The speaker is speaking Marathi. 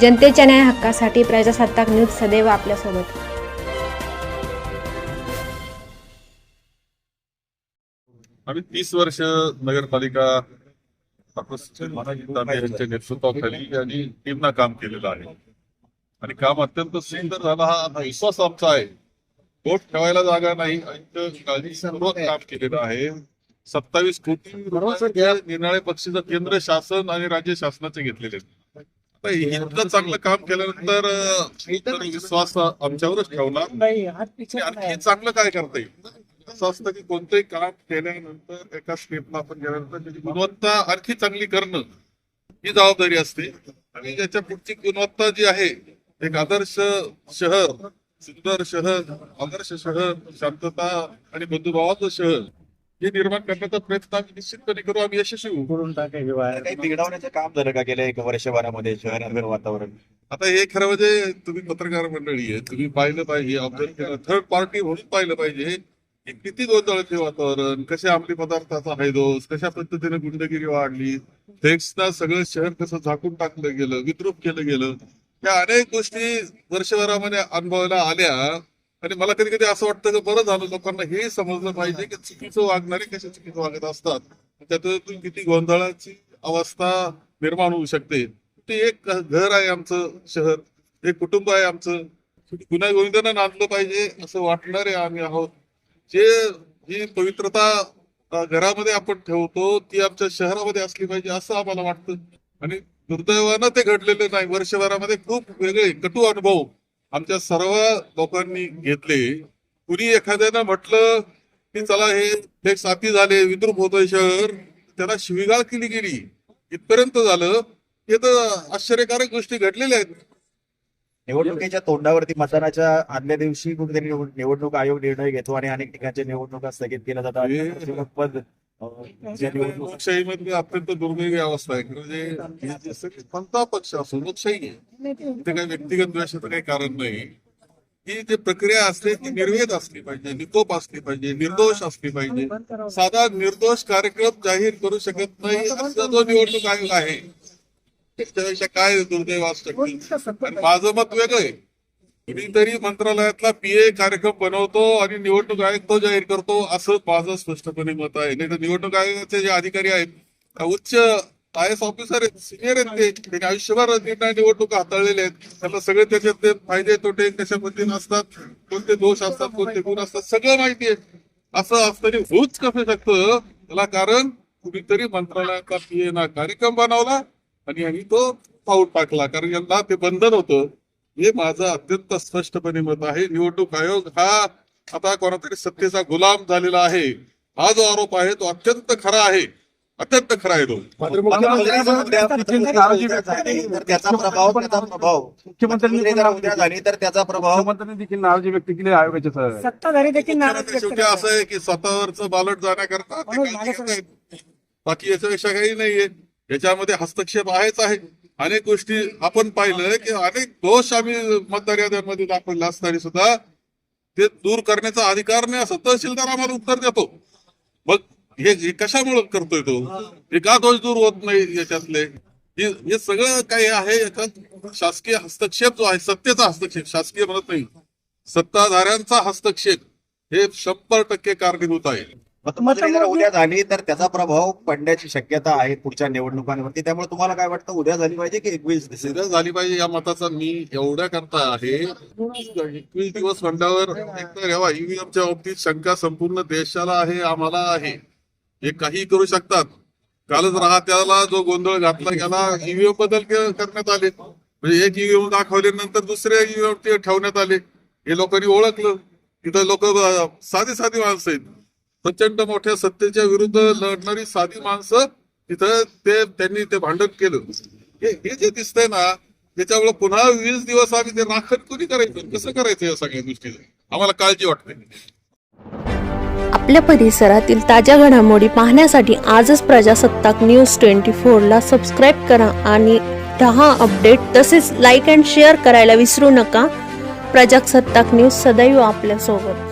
जनतेच्या न्याय हक्कासाठी प्रजासत्ताक न्यूज सदैव आपल्यासोबत. आम्ही तीस वर्ष नगरपालिका यांच्या नेतृत्वाखाली आणि टीमना काम केलेलं आहे. आणि काम अत्यंत सुंदर झालं हा विश्वास आमचा आहे. वोट ठेवायला जागा नाही काळजीपूर्वक काम केलेलं आहे. सत्तावीस कोटी रुपये निर्णय पक्षाचं केंद्र शासन आणि राज्य शासनाचे घेतलेले इतकं चांगलं काम केल्यानंतर तर विश्वास आमच्यावरच ठेवला आणि आणखी चांगलं काय करता येईल? असं असतं की कोणतंही काम केल्यानंतर एका स्टेपला आपण गेल्यानंतर त्याची गुणवत्ता आणखी चांगली करणं ही जबाबदारी असते. आणि त्याच्या पुढची गुणवत्ता जी आहे एक आदर्श शहर सुंदर शहर आदर्श शहर शांतता आणि बंधुभावाचं शहर हे निर्माण करण्याचा प्रयत्न आम्ही निश्चितपणे करू आम्ही यशस्वी होऊ. काही बिघडवण्याचं काम झालं का गेल्या एक वर्षभरामध्ये शहरातील वातावरण? आता हे खरं म्हणजे तुम्ही पत्रकार मंडळी आहे तुम्ही पाहिलं पाहिजे ऑब्झर्व केलं. थर्ड पार्टी म्हणून पाहिलं पाहिजे. की किती गोंधळाचे वातावरण कशा अंमली पदार्थाचा हैदोस कशा पद्धतीने गुंडगिरी वाढली टेक्सना सगळं शहर कसं झाकून टाकलं गेलं विद्रूप केलं गेलं या अनेक गोष्टी वर्षभरामध्ये अनुभवायला आल्या. आणि मला कधी कधी असं वाटतं की बरं झालं लोकांना हे समजलं पाहिजे की चुकीचं वागणारे कसे चुकीचं वागत असतात. त्यातून किती गोंधळाची अवस्था निर्माण होऊ शकते. ते एक घर आहे आमचं शहर. एक कुटुंब आहे आमचं. गुन्हा गोविंदांना नांदलं पाहिजे असं वाटणारे आम्ही आहोत. जे ही पवित्रता घरामध्ये आपण ठेवतो ती आमच्या शहरामध्ये असली पाहिजे असं आम्हाला वाटतं. आणि दुर्दैवानं ते घडलेलं नाही. वर्षभरामध्ये खूप वेगळे कटू अनुभव. आमच्या सर्व लोकांनी घेतले. कुणी एखाद्यानं म्हटलं की चला हे साथी झाले विद्रूप होतोय शहर त्याला शिवीगाळ केली गेली. इथपर्यंत झालं. हे तर आश्चर्यकारक गोष्टी घडलेल्या आहेत. निवडणुकीच्या तोंडावरती मतदानाच्या आदल्या दिवशी कुठेतरी निवड- निवडणूक आयोग निर्णय घेतो आणि अनेक ठिकाणच्या निवडणुका स्थगित केल्या जातात. लोकशाहीमधली अत्यंत दुर्दैवी अवस्था आहे. म्हणजे कोणता पक्ष असो लोकशाही आहे. इथे काही व्यक्तिगत द्वेषाचं काही कारण नाही. ही जी प्रक्रिया असते ती निर्वेद असली पाहिजे निकोप असली पाहिजे निर्दोष असली पाहिजे. साधा निर्दोष कार्यक्रम जाहीर करू शकत नाही असा जो निवडणूक आयोग आहे त्याच्यापेक्षा काय दुर्दैव असतं माझं मत वेगळं आहे. कुणीतरी मंत्रालयातला पीए कार्यक्रम बनवतो आणि निवडणूक आयोग तो जाहीर करतो असं माझं स्पष्टपणे मत आहे. नाही तर निवडणूक आयोगाचे जे अधिकारी आहेत उच्च आय एस ऑफिसर आहेत सिनियर आहेत ते त्यांनी आयुष्यभर निर्णय निवडणूक हाताळलेले आहेत. त्यांना सगळे त्याच्यातले फायदे तोटे कशा पद्धतीने असतात कोणते दोष असतात कोणते गुण असतात सगळं माहिती आहे. असं असताना होऊच कसं शकतं. त्याला कारण कुणीतरी मंत्रालयाचा पीए ना कार्यक्रम बनवला आणि यांनी तो पाऊल टाकला. कारण यांना ते बंधन होतं. हे माझं अत्यंत स्पष्टपणे मत आहे. निवडणूक आयोग हा आता कोणातरी सत्तेचा गुलाम झालेला आहे. हा जो आरोप आहे तो अत्यंत खरा आहे. अत्यंत खरा आहे तो. त्याचा प्रभाव त्याचा प्रभाव. मुख्यमंत्र्यांनी जर उद्या झाली तर त्याचा प्रभाव मुख्यमंत्र्यांनी देखील नाराजी व्यक्त केली आयोगाच्या सत्ताधारी देखील नाराज शेवटी असं आहे की स्वतःवरचं बालट जाण्याकरता ते म्हणून काळजी मला घेत आहेत. बाकी याच्यापेक्षा काही नाहीये. याच्यामध्ये हस्तक्षेप आहेच आहे. अनेक गोष्टी आपण पाहिलं की अनेक दोष आम्ही मतदार याद्यांमध्ये दाखवले असताना सुद्धा ते दूर करण्याचा अधिकार नाही असं तहसीलदार आम्हाला उत्तर देतो. मग हे कशामुळे करतोय तो? हे का दोष दूर होत नाही याच्यातले? हे सगळं काही आहे याच्यात शासकीय हस्तक्षेप जो आहे सत्तेचा हस्तक्षेप शासकीय म्हणत नाही. सत्ताधाऱ्यांचा हस्तक्षेप हे शंभर टक्के कारणीभूत आहे. जर उद्या झाली तर त्याचा प्रभाव पडण्याची शक्यता आहे पुढच्या निवडणुकांवरती. त्यामुळे तुम्हाला काय वाटतं उद्या झाली पाहिजे की एकवीस सिद्ध झाली पाहिजे या मताचा मी एवढ्या करता आहे एकवीस दिवस खंडावर एकतर ईव्हीएमच्या बाबतीत शंका संपूर्ण देशाला आहे आम्हाला आहे. हे काही करू शकतात. कालच राहत्याला जो गोंधळ घातला गेला ईव्हीएम बदल करण्यात आले. म्हणजे एक ईव्हीएम दाखवल्यानंतर दुसऱ्या ईव्हीएम ते ठेवण्यात आले. हे लोकांनी ओळखलं. तिथं लोक साधी साधी माणसं आहेत. प्रचंड मोठ्या सत्तेच्या विरुद्ध लढणारी साधी माणसं तिथं ते त्यांनी ते भांडण केलं. हे जे दिसतंय ना त्याच्यामुळे पुन्हा वीस दिवस आम्ही ते राखण कोणी करायचं? कसं करायचं या सगळ्या गोष्टीचं? आम्हाला काळजी वाटते. आपल्या परिसरातील ताज्या घडामोडी पाहण्यासाठी आजच प्रजासत्ताक न्यूज ट्वेंटी फोरला सबस्क्राईब करा आणि दहा अपडेट. तसेच लाईक अँड शेअर करायला विसरू नका. प्रजासत्ताक न्यूज सदैव आपल्यासोबत.